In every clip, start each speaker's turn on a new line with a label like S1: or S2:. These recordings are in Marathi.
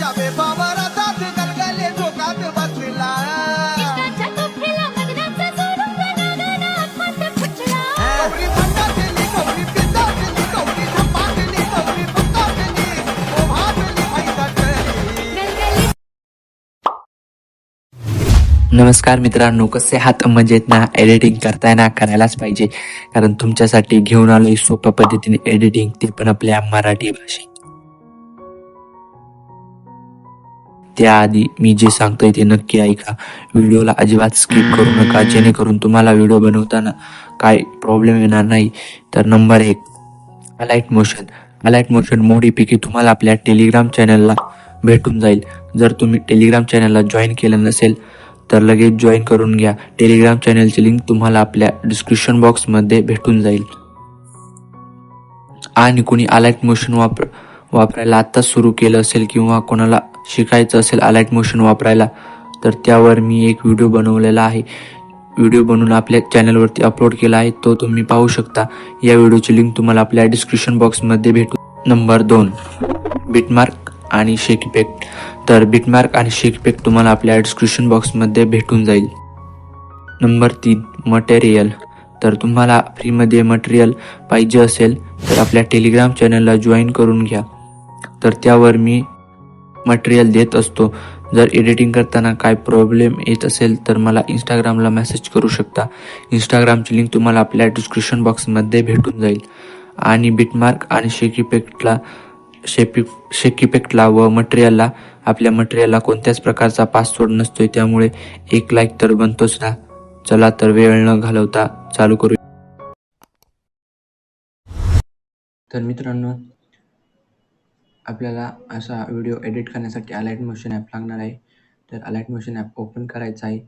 S1: गलगले झोकात. कवरी कवरी कवरी कवरी
S2: नमस्कार मित्रांनो कसे हात मजेत ना? एडिटिंग करताना करायलाच पाहिजे. कारण तुमच्यासाठी घेऊन आलोय सोप्या पद्धतीने एडिटिंग ते पण आपल्या मराठी भाषेत. त्याआधी मी जे सांगतोय ते नक्की ऐका. व्हिडिओला अजिबात स्किप करू नका जेणेकरून तुम्हाला व्हिडिओ बनवताना काय प्रॉब्लेम येणार नाही. तर नंबर एक अलाईट मोशन अलाईट मोशन मोडीपैकी तुम्हाला आपल्या टेलिग्राम चॅनलला भेटून जाईल. जर तुम्ही टेलिग्राम चॅनलला जॉईन केलं नसेल तर लगेच जॉईन करून घ्या. टेलिग्राम चॅनलची लिंक तुम्हाला आपल्या डिस्क्रिप्शन बॉक्समध्ये भेटून जाईल. आणि कुणी अलाईट मोशन वापर वापरायला आत्ताच सुरू केलं असेल किंवा कोणाला शिकायचं असेल अलाइट मोशन वापरायला तर त्यावर मी एक व्हिडिओ बनवलेला आहे. व्हिडिओ बनवून आपल्या चॅनलवरती अपलोड केला आहे तो तुम्ही पाहू शकता. या व्हिडिओची लिंक तुम्हाला आपल्या डिस्क्रिप्शन बॉक्समध्ये भेटू. नंबर दोन बिटमार्क आणि शेक इफेक्ट तर बिटमार्क आणि शेक इफेक्ट तुम्हाला आपल्या डिस्क्रिप्शन बॉक्समध्ये भेटून जाईल. नंबर तीन मटेरियल तर तुम्हाला फ्रीमध्ये मटेरियल पाहिजे असेल तर आपल्या टेलिग्राम चॅनलला जॉईन करून घ्या. तर त्यावर मी मटेरियल देत असतो. जर एडिटिंग करताना काय प्रॉब्लेम येत असेल तर मला इंस्टाग्रामला मेसेज करू शकता. इंस्टाग्रामची लिंक तुम्हाला आपल्या डिस्क्रिप्शन बॉक्समध्ये भेटून जाईल. आणि बिटमार्क आणि शेकीपेक्टला शेपी शेकीपेक्टला व मटेरियलला आपल्या मटेरियलला कोणत्याच प्रकारचा पासवर्ड नसतोय. त्यामुळे एक लाईक तर बनतोच ना. चला तर वेळ न घालवता चालू करू तर मित्रांनो आपल्याला असा व्हिडिओ एडिट करण्यासाठी अलाइट मोशन ॲप लागणार आहे. तर अलाइट मोशन ॲप ओपन करायचं आहे.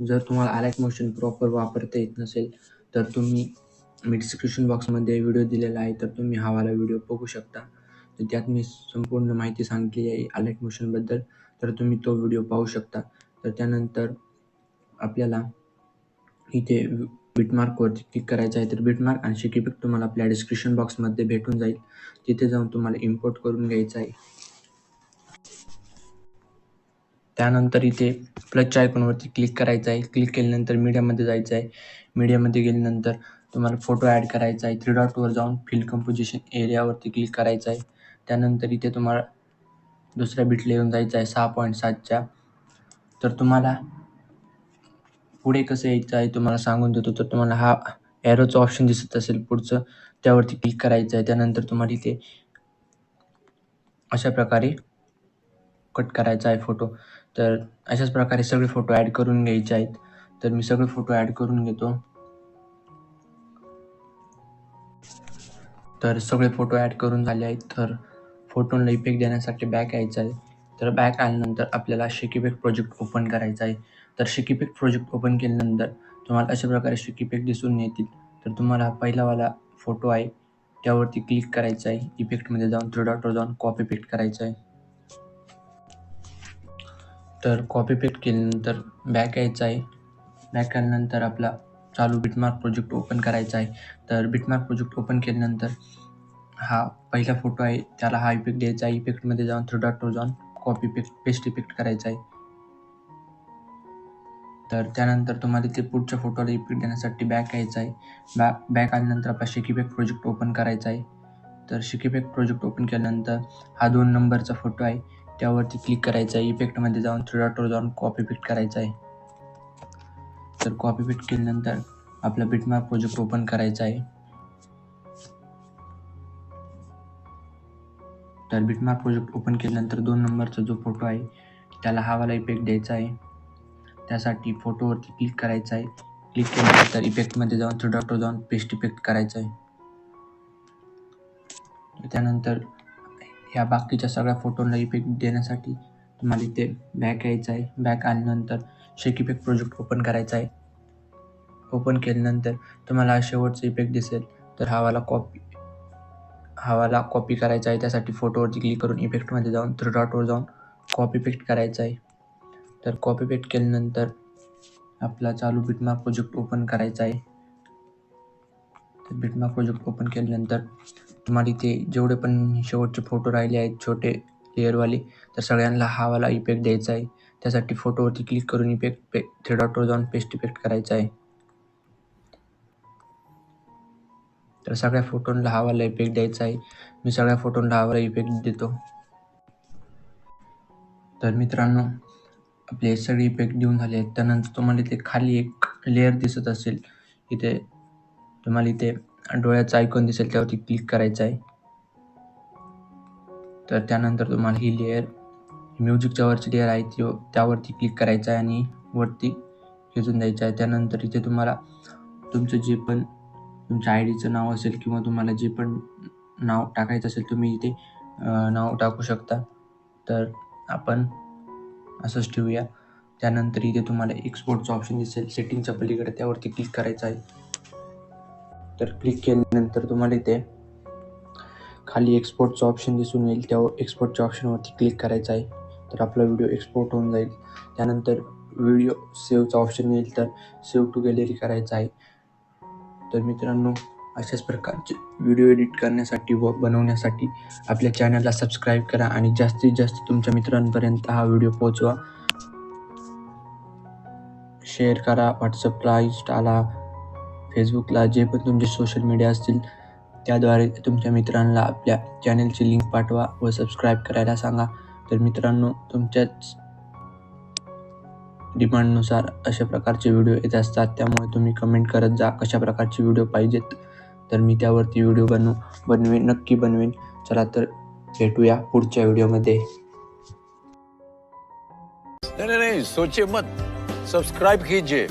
S2: जर तुम्हाला अलाइट मोशन प्रॉपर वापरता येत नसेल तर तुम्ही मी डिस्क्रिप्शन बॉक्समध्ये व्हिडिओ दिलेला आहे तर तुम्ही हावाला व्हिडिओ बघू शकता. तर त्यात मी संपूर्ण माहिती सांगितली आहे अलाइट मोशनबद्दल तर तुम्ही तो व्हिडिओ पाहू शकता. तर त्यानंतर आपल्याला इथे बिटमार्कवरती क्लिक करायचं आहे तर बिटमार्क आणि शिकीपिक तुम्हाला आपल्या डिस्क्रिप्शन बॉक्समध्ये भेटून जाईल. तिथे जाऊन तुम्हाला इम्पोर्ट करून घ्यायचं आहे. त्यानंतर इथे प्लसच्या आयकॉनवरती क्लिक करायचं आहे. क्लिक केल्यानंतर मीडियामध्ये जायचं आहे. मीडियामध्ये गेल्यानंतर तुम्हाला फोटो ॲड करायचा आहे. थ्री डॉटवर जाऊन फिल कंपोजिशन एरियावरती क्लिक करायचं आहे. त्यानंतर इथे तुम्हाला दुसऱ्या बिटला येऊन जायचं आहे. सहा पॉईंट सातच्या. तर तुम्हाला पुढे कसं यायचं आहे तुम्हाला सांगून देतो. तर तुम्हाला हा ॲरोचं ऑप्शन दिसत असेल पुढचं. त्यावरती क्लिक करायचं आहे. त्यानंतर तुम्हाला इथे अशा प्रकारे कट करायचा आहे फोटो तर अशाच प्रकारे सगळे फोटो ॲड करून घ्यायचे आहेत. तर मी सगळे फोटो ॲड करून घेतो. तर सगळे फोटो ॲड करून झाले आहेत. तर फोटोला इफेक्ट देण्यासाठी बॅक यायचा आहे. तर बॅक आल्यानंतर आपल्याला शेकिफेक्ट प्रोजेक्ट ओपन करायचा आहे. तर शिकीपेक प्रोजेक्ट ओपन केल्यानंतर तुम्हाला अशा प्रकारे शिकीपेक दिसून येतील. तर तुम्हाला पहिलावाला फोटो आहे. त्यावरती क्लिक करायचं आहे. इफेक्टमध्ये जाऊन थ्री डॉटवर जाऊन कॉपी पेस्ट करायचं आहे. तर कॉपी पेस्ट केल्यानंतर बॅक यायचं आहे. बॅक आल्यानंतर आपला चालू बिटमार्क प्रोजेक्ट ओपन करायचा आहे. तर बिटमार्क प्रोजेक्ट ओपन केल्यानंतर हा पहिला फोटो आहे. त्याला हा इफेक्ट द्यायचा आहे. इफेक्टमध्ये जाऊन थ्री डॉटवर जाऊन कॉपी पेस्ट पेस्ट इफेक्ट करायचा आहे. तर त्यानंतर तुम्हाला ते पुढच्या फोटोला इफेक्ट देण्यासाठी बॅक यायचं आहे. बॅक बॅक आल्यानंतर आपला शिकीपॅक प्रोजेक्ट ओपन करायचा आहे. तर शिकीपॅक प्रोजेक्ट ओपन केल्यानंतर हा दोन नंबरचा फोटो आहे. त्यावरती क्लिक करायचा आहे. इफेक्टमध्ये जाऊन थ्री डॉटवर जाऊन कॉपी फिट करायचा आहे. तर कॉपी फिट केल्यानंतर आपला बिटमार्क प्रोजेक्ट ओपन करायचा आहे. तर बिटमार्क प्रोजेक्ट ओपन केल्यानंतर दोन नंबरचा जो फोटो आहे त्याला हा वाला इफेक्ट द्यायचा आहे. त्यासाठी फोटोवरती क्लिक करायचं आहे. क्लिक केल्यानंतर इफेक्टमध्ये जाऊन थ्री डॉटवर जाऊन पेस्ट इफेक्ट करायचं आहे. त्यानंतर ह्या बाकीच्या सगळ्या फोटोला इफेक्ट देण्यासाठी तुम्हाला इथे बॅक यायचं आहे. बॅक आल्यानंतर शेक इफेक्ट प्रोजेक्ट ओपन करायचा आहे. ओपन केल्यानंतर तुम्हाला शेवटचा इफेक्ट दिसेल. तर हावाला कॉपी हावाला कॉपी करायचा आहे. त्यासाठी फोटोवरती क्लिक करून इफेक्टमध्ये जाऊन थ्री डॉटवर जाऊन कॉपी इफेक्ट करायचा आहे. तर कॉपी पेट केल्यानंतर आपला चालू बिटमार्क प्रोजेक्ट ओपन करायचा आहे. तर बिटमार्क प्रोजेक्ट ओपन केल्यानंतर तुम्हाला इथे जेवढे पण शेवटचे फोटो राहिले आहेत छोटे लेअरवाले तर सगळ्यांना हा वाला इफेक्ट द्यायचा आहे. त्यासाठी फोटोवरती क्लिक करून इफेक्ट पे थ्री डॉटवर जाऊन पेस्ट इफेक्ट करायचा आहे. तर सगळ्या फोटोंना हा वाला इफेक्ट द्यायचा आहे. मी सगळ्या फोटोंना हा वाला इफेक्ट देतो. तर मित्रांनो आपले सगळे इफेक्ट देऊन झाले. आहेत त्यानंतर तुम्हाला इथे खाली एक लेअर दिसत असेल. इथे तुम्हाला इथे डोळ्याचं आयकॉन दिसेल त्यावरती क्लिक करायचं आहे. तर त्यानंतर तुम्हाला ही लेअर म्युझिकच्या वरची लेअर आहे ती त्यावरती क्लिक करायचं आहे आणि वरती खेचून द्यायचं आहे. त्यानंतर इथे तुम्हाला तुमचं जे पण तुमच्या आय डीचं नाव असेल किंवा तुम्हाला जे पण नाव टाकायचं असेल तुम्ही इथे नाव टाकू शकता. तर आपण असंच ठेवूया. त्यानंतर इथे तुम्हाला एक्सपोर्टचं ऑप्शन दिसेल. सेटिंगच्या पलीकडे त्यावरती क्लिक करायचं आहे. तर क्लिक केल्यानंतर तुम्हाला इथे खाली एक्सपोर्टचं ऑप्शन दिसून येईल. त्या एक्सपोर्टच्या ऑप्शनवरती क्लिक करायचं आहे. तर आपला व्हिडिओ एक्सपोर्ट होऊन जाईल. त्यानंतर व्हिडिओ सेव्हचा ऑप्शन येईल. तर सेव्ह टू गॅलरी करायचा आहे. तर मित्रांनो अशाच प्रकारचे व्हिडिओ एडिट करण्यासाठी व बनवण्यासाठी आपल्या चॅनलला सबस्क्राईब करा आणि जास्तीत जास्त तुमच्या मित्रांपर्यंत हा व्हिडिओ पोहोचवा. शेअर करा व्हॉट्सअपला इंस्टाला फेसबुकला जे पण तुमचे सोशल मीडिया असतील त्याद्वारे तुमच्या मित्रांना आपल्या चॅनलची लिंक पाठवा व सबस्क्राईब करायला सांगा. तर मित्रांनो तुमच्याच डिमांडनुसार अशा प्रकारचे व्हिडिओ येत असतात. त्यामुळे तुम्ही कमेंट करत जा. कशा प्रकारचे व्हिडिओ पाहिजेत? तर मी त्यावरती व्हिडिओ बनवू बनवेन नक्की बनवेन. चला तर भेटूया पुढच्या व्हिडिओमध्ये
S3: नहीं नहीं सोचे मत. सब्सक्राइब कीजिए.